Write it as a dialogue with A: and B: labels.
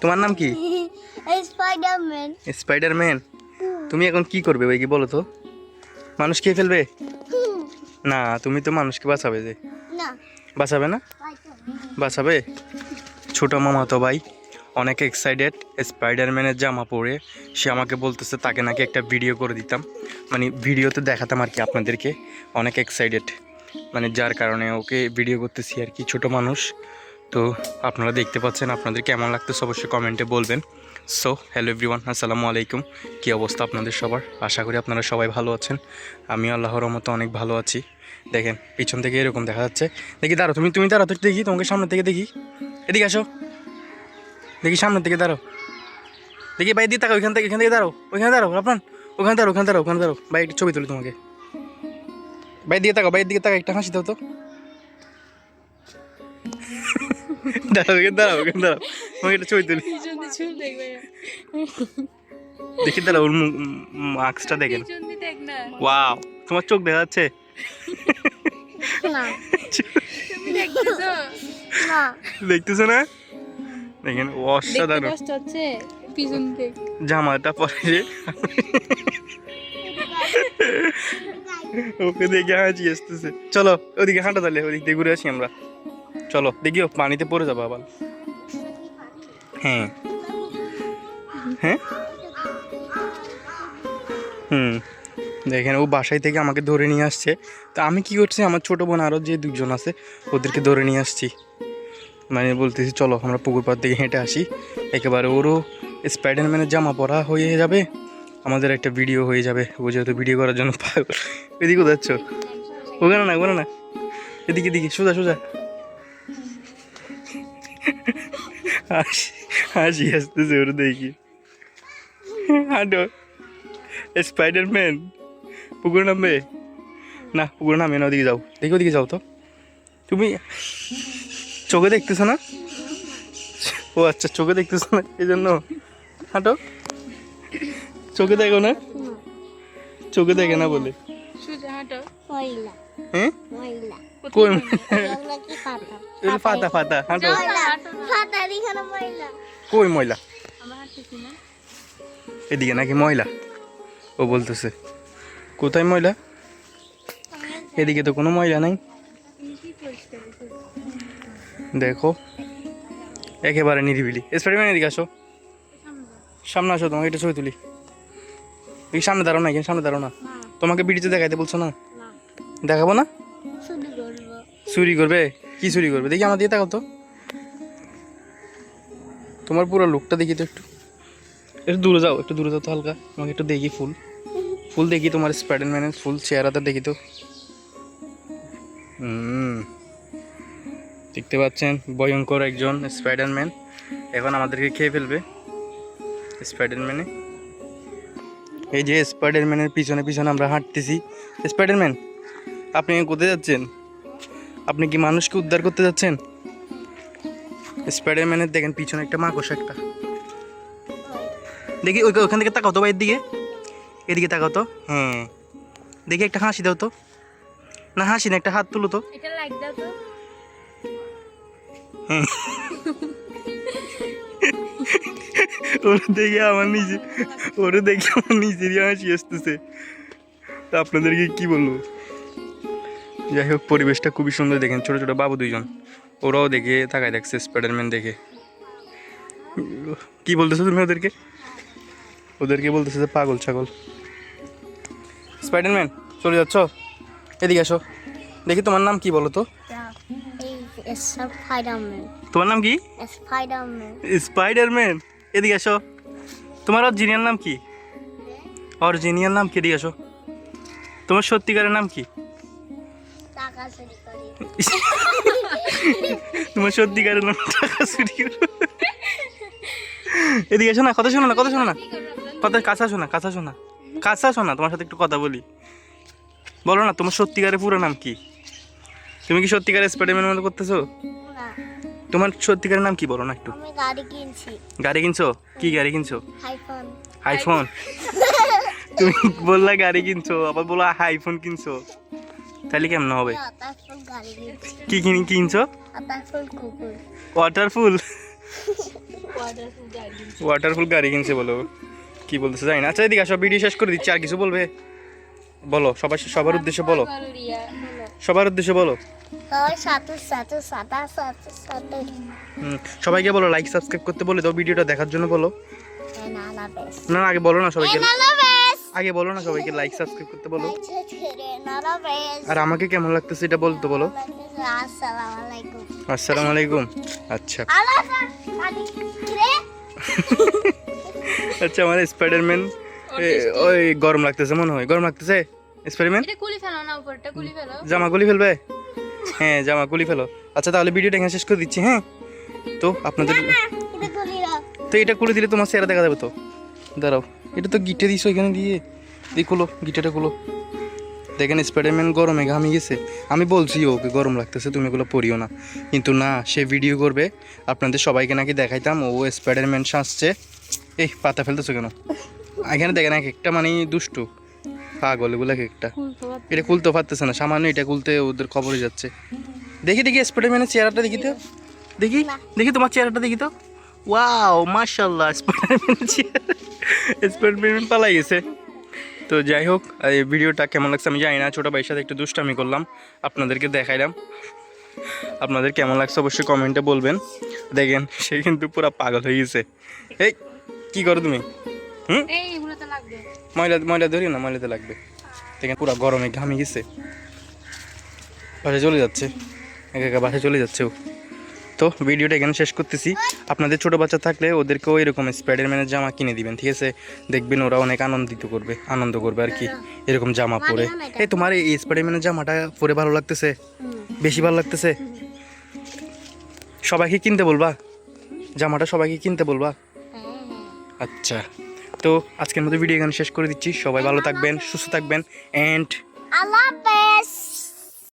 A: তোমার নাম কি?
B: স্পাইডারম্যান।
A: স্পাইডারম্যান? তুমি এখন কি করবে ভাই কি বলো তো? মানুষ খেয়ে ফেলবে? না তুমি তো মানুষকে বাঁচাবে যে।
B: না।
A: বাঁচাবে না? বাঁচাবে? ছোট মামা তো ভাই অনেক এক্সাইটেড স্পাইডারম্যানের জামা পরে সে আমাকে বলতেছে তাকে নাকি একটা ভিডিও করে দিতাম। মানে ভিডিওতে দেখাতাম আর কি আপনাদেরকে। অনেক এক্সাইটেড মানে যার কারণে ওকে ভিডিও করতেছি আর কি, ছোট মানুষ। তো আপনারা দেখতে পাচ্ছেন আপনাদের কেমন লাগতেছে অবশ্যই কমেন্টে বলবেন। সো হ্যালো এভরিওয়ান আসসালামু আলাইকুম। কী অবস্থা আপনাদের সবার? আশা করি আপনারা সবাই ভালো আছেন। আমি আল্লাহর মতো অনেক ভালো আছি। দেখেন, পিছন থেকে এরকম দেখা যাচ্ছে। দেখি দাঁড়ো তুমি তুমি দাঁড়াও দেখি, তোমাকে সামনে থেকে দেখি। এদিকে আসো। দেখি সামনের থেকে দাঁড়াও। দেখি ভাই দিয়ে তাকাও ওইখান থেকে, এখান থেকে দাঁড়াও ওইখানে দাঁড়াও আপনার ওখানে দাঁড়াও ওখানে দাঁড়াও ওখানে দাঁড়াও। ভাই, একটু ছবি তুলি তোমাকে। ভাই দিয়ে তাকাও ভাইয়ের দিকে তাকাও, একটা হাসি দাও তো। দাঁড়াও ওখানে দাঁড়াও ওখানে দাঁড়াও। একটা ছবি তুলি। দেখি দাঁড়াও, ওর মাস্কটা দেখেন। ওয়াও তোমার চোখ দেখা যাচ্ছে?
C: দেখতেছো
B: না?
A: দেখেন, অসাধারণ। জামাটা পরে ওকে দেখে হাঁচি আসতেছে। চলো, ওদিকে হাঁটা তাহলে, ওদিক দিয়ে ঘুরে আসি আমরা। চলো দেখিও পানিতে পড়ে যাব আবার। হ্যাঁ। হ্যাঁ? হুম, দেখেন, ও বাসায় থেকে আমাকে ধরে নিয়ে আসছে। তা আমি কি করছি, আমার ছোট বোন আরও যে দুজন আছে, ওদেরকে ধরে নিয়ে আসছি। মানে বলতেছি, চলো, আমরা পুকুর পাড় থেকে হেঁটে আসি। একেবারে ওরও স্পাইডারম্যানের জামা পরা হয়ে যাবে। আমাদের একটা ভিডিও হয়ে যাবে। ও যেহেতু ভিডিও করার জন্য পাগল। এদিকে যাচ্ছ? ওখানে না ওখানে না। এদিকে এদিকে, সোজা সোজা। হাসি হাসি আসতেছে ওর দেখি। হাঁটো। স্পাইডারম্যান পুকুর নামবে? না, পুকুর নামবে না, ওদিকে যাও। দেখি ওদিকে যাও তো। তুমি চোখে দেখতেছো না? ও আচ্ছা চোখে দেখতেছো না এই জন্য হাঁটো। চোখে দেখো না? চোখে দেখে না বলে। হ্যাঁ? এটা ফাতা ফাতা হাঁটো। কই ময়লা?
C: আমার হাঁটতেছি না।
A: এদিকে নাকি ময়লা? ও বলতেছে। কোথায় ময়লা? এদিকে তো কোনো ময়লা নাই। দেখো। একেবারে নিরিবিলি। স্পাইডারম্যান এদিকে আসো। সামনে আসো তোমাকে একটা ছবি তুলি। এই সামনে দাঁড়াও না এখানে সামনে দাঁড়াও না। তোমাকে বিড়িতে দেখাইতে বলছো না? দেখাবো না? চুরি করবে। কি চুরি করবে? দেখি আমার দিকে তাকাও তো। তোমার পুরো লুকটা দেখি তো একটু। একটু দূরে যাও একটু দূরে যাও তো হালকা। তোমাকে একটু দেখি ফুল। ফুল দেখি তোমার স্পাইডারম্যানের ফুল চেহারাটা দেখি তো। হুম। দেখতে পাচ্ছেন ভয়ঙ্কর একজন স্পাইডারম্যান এখন আমাদেরকে খেয়ে ফেলবে স্পাইডারম্যানে এই যে স্পাইডারম্যানের পিছনে পিছনে আমরা হাঁটতেছি। স্পাইডারম্যান আপনি কোথায় যাচ্ছেন? আপনি কি মানুষকে উদ্ধার করতে যাচ্ছেন? স্পাইডারম্যানের দেখেন, পিছনে একটা মাকড়সা একটা। দেখি, ওই ওখান থেকে তাকাও তো বা এদিকে এদিকে তাকাও তো। হ্যাঁ দেখি একটা হাসি দাও তো। না, হাসি না, একটা হাত তুলো তো।
C: এটা লাইক দাও তো।
A: ওর দেখে আমার নিজে ওরে দেখে আমার নিজেরই হাসি আসতেছে। তা আপনাদেরকে কি বলব? যাই হোক পরিবেশটা খুবই সুন্দর দেখেন ছোট ছোট বাবু দুইজন। ওরাও দেখে তাকায় দেখছে স্পাইডারম্যান দেখে। কি বলতেছো তুমি ওদেরকে? ওদেরকে বলতেছে যে পাগল ছাগল। স্পাইডারম্যান চলে যাচ্ছ? এদিকে আসো। দেখি তোমার নাম কি বলো তো? তোমার নাম কি?
B: স্পাইডারম্যান
A: স্পাইডারম্যান এদিকে এসো। তোমার অরিজিনাল নাম কি? অরিজিনাল নাম কি? এদিকে আসো তোমার সত্যিকারের নাম কি? তোমার সত্যিকারের নাম টাকা চুরি এদিকে আসো না কথা শোনো না কথা শোনো না। কথা কাছা শোনা কাছা শোনা। কাছা শোনা তোমার সাথে একটু কথা বলি। বলো না তোমার সত্যিকারের পুরো নাম কি? তুমি কি সত্যিকারের স্পাইডারম্যানের মতো করতেছো?
B: না।
A: তোমার সত্যিকারের নাম কি বলো না একটু?
B: আমি গাড়ি কিনছি।
A: গাড়ি কিনছো? কি গাড়ি কিনছো?
B: আইফোন
A: আইফোন তুমি বললা গাড়ি কিনছো আবার বলো আইফোন কিনছো। তাহলে কেমন হবে?
B: আতাফুল গাড়ি কিনছি।
A: কি কিনি কিনছো? ওয়াটারফুল
C: ওয়াটারফুল গাড়ি
A: কিনছে। বলো। কি বলতেছে জানি না। আচ্ছা এদিকে সব ভিডিও শেষ করে দিচ্ছি আর কিছু বলবে? বলো সবার সবার উদ্দেশ্যে বলো। সবার উদ্দেশ্যে বলো। সবাইকে বলো লাইক সাবস্ক্রাইব করতে বলে দাও ভিডিওটা দেখার জন্য বলো। না না, আগে বলো না সবাইকে। আগে বলো না সবাইকে লাইক সাবস্ক্রাইব করতে বলো।
B: নালা
A: আর আমাকে কেমন লাগতেছে এটা বলতো বলো।
B: আসসালামু আলাইকুম
A: আচ্ছা। আচ্ছা আমার স্পাইডারম্যান ওই গরম লাগতেছে মনে হয়। গরম লাগতেছে? স্পাইডারম্যান জামা গুলি ফেলবে? হ্যাঁ জামা গুলি ফেলো। আচ্ছা তাহলে ভিডিওটা এখানে শেষ করে দিচ্ছি হ্যাঁ? তো আপনাদের তো এটা খুলে দিলে তোমার চেহারা দেখা যাবে তো। দাঁড়াও এটা তো গিটে দিছো এখানে দিয়ে। দিয়ে খুলো গিটারটা খুলো। দেখেন স্পাইডারম্যান গরমে ঘামি গেছে। আমি বলছি ওকে গরম লাগতেছে তুমি এগুলো পড়িও না। কিন্তু না সে ভিডিও করবে। আপনাদের সবাইকে নাকি দেখাইতাম ও স্পাইডারম্যান সাজছে। এই পাতা ফেলতেছো কেন? এখানে দেখেন এক একটা মানে দুষ্টু। পাগল এগুলো এক একটা? এটা খুলতে পারতেছে না সামান্য এটা খুলতে ওদের খবরে যাচ্ছে। দেখি দেখি স্পাইডারম্যানের চেহারাটা দেখি তো। দেখি দেখি তোমার চেহারাটা দেখি তো। ওয়াও মাশাল্লাহ স্পাইডারম্যানের চেহারা স্পাইডারম্যান পালাই গেছে। তো যাই হোক এই ভিডিওটা কেমন লাগছে আমি জানি না ছোটো ভাইয়ের সাথে একটু দুষ্টামি করলাম আপনাদেরকে দেখাইলাম। আপনাদের কেমন লাগছে অবশ্যই কমেন্টে বলবেন। দেখেন সে কিন্তু পুরো পাগল হয়ে গেছে। এই কি করো তুমি? হুম? ময়লা ময়লা ধরিও না, ময়লাতে লাগবে। দেখেন পুরো গরমে ঘামে গেছে। বাসায় চলে যাচ্ছে। একা একা বাসায় চলে যাচ্ছে ও। তো ভিডিওটা এখানে শেষ করতেছি। আপনাদের ছোট বাচ্চা থাকলে ওদেরকেও এরকম স্পাইডারম্যানের জামা কিনে দিবেন, ঠিক আছে? দেখবেন ওরা অনেক আনন্দিত করবে, আনন্দ করবে আর কি। এরকম জামা পরে। এই তোমার এই স্পাইডারম্যানের জামাটা পরে ভালো লাগতেছে? বেশি ভালো লাগতেছে? সবাইকে কিনতে বলবা? জামাটা সবাইকে কিনতে বলবা? আচ্ছা। তো আজকের মতো ভিডিও এখানে শেষ করে দিচ্ছি। সবাই ভালো থাকবেন, সুস্থ থাকবেন অ্যান্ড
B: আল্লাহ